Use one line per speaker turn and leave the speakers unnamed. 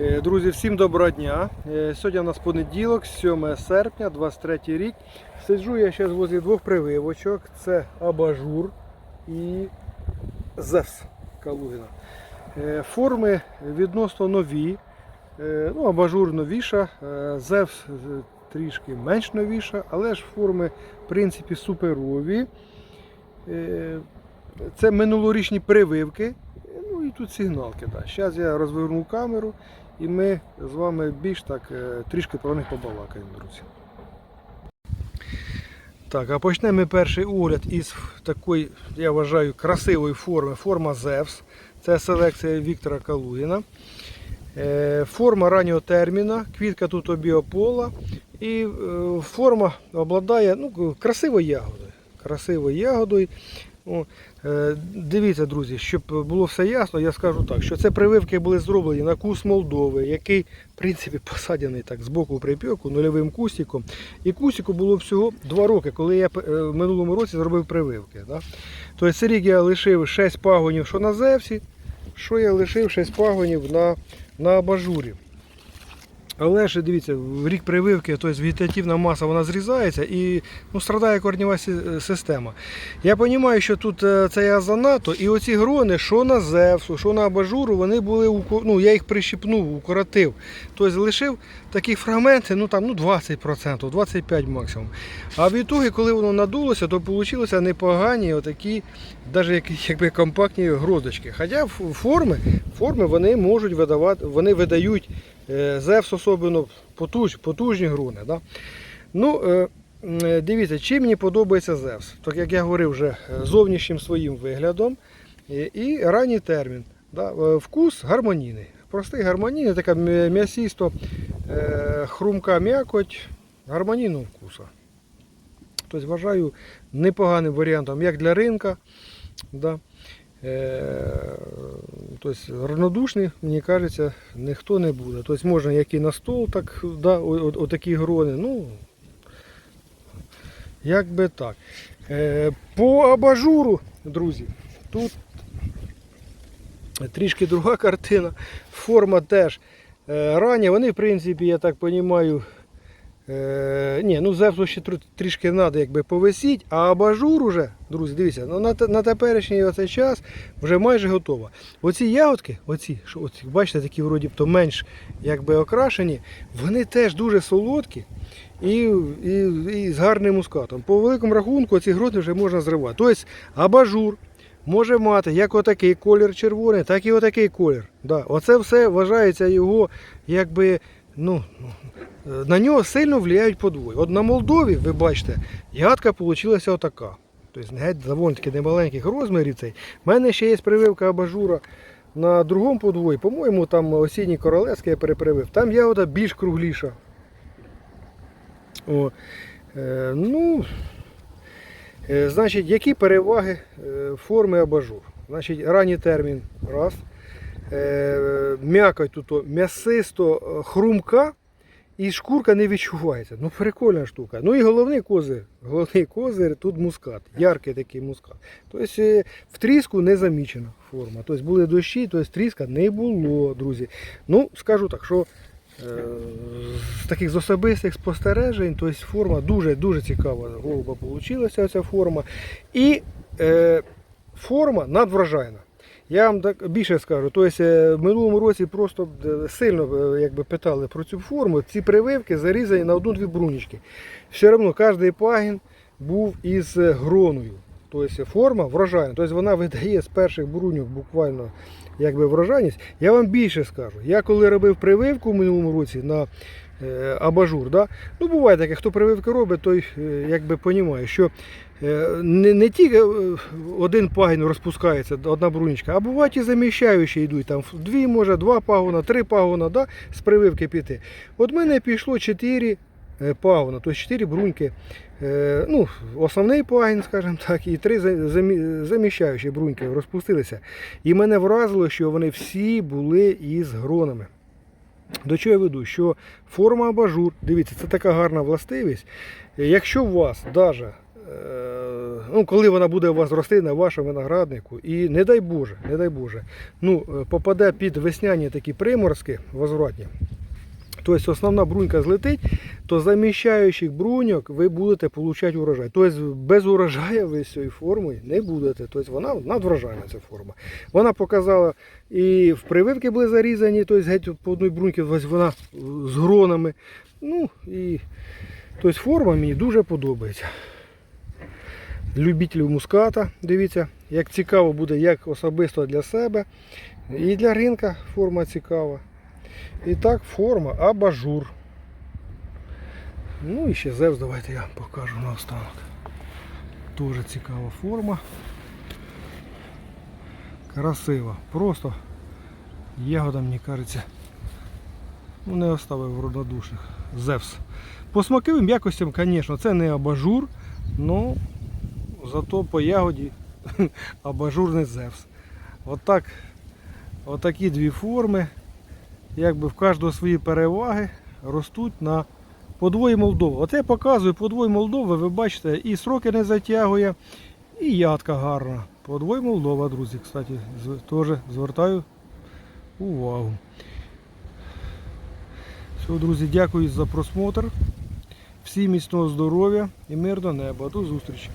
Е, Друзі, всім доброго дня. Е, Сьогодні у нас понеділок, 7 серпня, 23 рік. Сиджу я зараз возле двох прививочок. Це Абажур і Зевс Калугіна. Е, Форми відносно нові. Ну, Абажур новіша, Зевс трішки менш новіша, але ж форми в принципі суперові. Це минулорічні прививки. Тут сигналки. Да. Зараз я розверну камеру і ми з вами більш так е, трішки про них побалакаємо, друзі. Так, а почнемо ми перший огляд із такої, я вважаю, красивої форми. Форма Зевс. Це селекція Віктора Калугіна. Е, Форма раннього терміна, квітка тут обіопола. І е, форма обладає ну, красивою ягодою. Красивою ягодою. О, е, дивіться, друзі, щоб було все ясно, я скажу так, що це прививки були зроблені на кус Молдови, який, в принципі, посадений так з боку припеку нульовим кустиком. І кустику було всього 2 роки, коли я е, в минулому році зробив прививки. Да? Тобто цей я лишив 6 пагонів, що на Зевсі, що я лишив 6 пагонів на, на абажурі. Але ж дивіться, в рік прививки, тобто вегетативна маса вона зрізається і ну, страдає корнєва система. Я розумію, що тут е, це я і оці грони, що на Зевсу, що на абажуру, вони були ну, я їх прищипнув, укоротив. Тобто лишив такі фрагменти, ну там ну, 20%, 25% максимум. А в ітогі, коли воно надулося, то вийшло непогані отакі, навіть якби компактні грозочки. Хоча форми, форми вони можуть видавати, вони видають е, Зевс особливо потуж, потужні груни. Да? Ну, е, е, дивіться, чим мені подобається Зевс. Так як я говорив вже е, зовнішнім своїм виглядом і, ранній термін. Да? Е, Вкус гармонійний. Простий гармонійний, така м'ясісто, е, хрумка м'якоть гармонійного вкусу. Тобто вважаю непоганим варіантом як для ринка. Да. Е, тобто равнодушний, мені кажеться, ніхто не буде. Тобто можна як і на стол, так, да, отакі грони. Ну, як би так. Е, по абажуру, друзі, тут трішки друга картина. Форма теж е, рання. Вони, в принципі, я так розумію, Е, ні, ну зевсу ще трішки треба якби повисіть, а абажур уже, друзі, дивіться, ну, на, на теперішній оцей час вже майже готова. Оці ягодки, оці, що, оці, бачите, такі вроді то менш якби окрашені, вони теж дуже солодкі і, і, і з гарним мускатом. По великому рахунку ці гроти вже можна зривати. Тобто абажур може мати як отакий колір червоний, так і отакий колір. Да. Оце все вважається його якби. Ну, на нього сильно впливають подвої. От на Молдові, ви бачите, ягодка вийшла отака. Тобто геть доволі таки немаленьких розмірів цей. У мене ще є прививка абажура на другому подвої. По-моєму, там осінній королевський я перепривив. Там ягода більш кругліша. О, е, ну, е, значить, які переваги е, форми абажур? Значить, ранній термін раз. Е, м'якоть тут м'ясисто е, хрумка і шкурка не відчувається. Ну, прикольна штука. Ну і головний козир. Головний козир тут мускат. Яркий такий мускат. Тобто е, в тріску не замічена форма. Тобто були дощі, тобто тріска не було, друзі. Ну, скажу так, що з таких з особистих спостережень, тобто форма дуже-дуже цікава. Голуба вийшла ця форма. І е, форма надвражайна. Я вам так більше скажу. Тобто е, в минулому році просто е, сильно е, якби, питали про цю форму. Ці прививки зарізані на одну-дві брунічки. Все одно кожен пагін був із гроною. Тобто форма врожайна. Тобто вона видає з перших бруньок буквально якби, врожайність. Я вам більше скажу. Я коли робив прививку в минулому році на абажур, да? ну буває таке, хто прививки робить, той е, якби розуміє, що е, не, не тільки е, один пагін розпускається, одна брунічка, а бувають і заміщаючі йдуть. Там дві, може, два пагона, три пагона да, з прививки піти. От в мене пішло чотири е, пагона, тобто чотири бруньки. Е, Ну, основний пагін, скажімо так, і три заміщаючі бруньки розпустилися. І мене вразило, що вони всі були із гронами. До чого я веду? Що форма абажур, дивіться, це така гарна властивість. Якщо у вас навіть е, ну, коли вона буде у вас рости на вашому винограднику, і не дай Боже, не дай Боже, ну, е, попаде під весняні такі приморські возвратні, тобто основна брунька злетить, то заміщаючих бруньок ви будете отримати урожай. Тобто без урожаю ви з цією формою не будете. Тобто вона надврожайна ця форма. Вона показала і в прививки були зарізані, тобто геть по одній бруньці вона з гронами. Ну і тобто форма мені дуже подобається. Любителів муската, дивіться, як цікаво буде як особисто для себе. І для ринка форма цікава. І так, форма абажур. Ну і ще Зевс, давайте я покажу наостанок. Дуже цікава форма. Красива. Просто ягода, мені кажеться, ну не оставив роднодушних. Зевс. По смаковим якостям, звісно, це не абажур, але зато по ягоді абажурний Зевс. Отак, отакі дві форми, якби в кожного свої переваги ростуть на подвої Молдови. От я показую подвой Молдови, ви бачите, і сроки не затягує, і ядка гарна. Подвой Молдова, друзі, кстати, теж звертаю увагу. Все, друзі, дякую за просмотр. Всім міцного здоров'я і мирного неба. До зустрічі.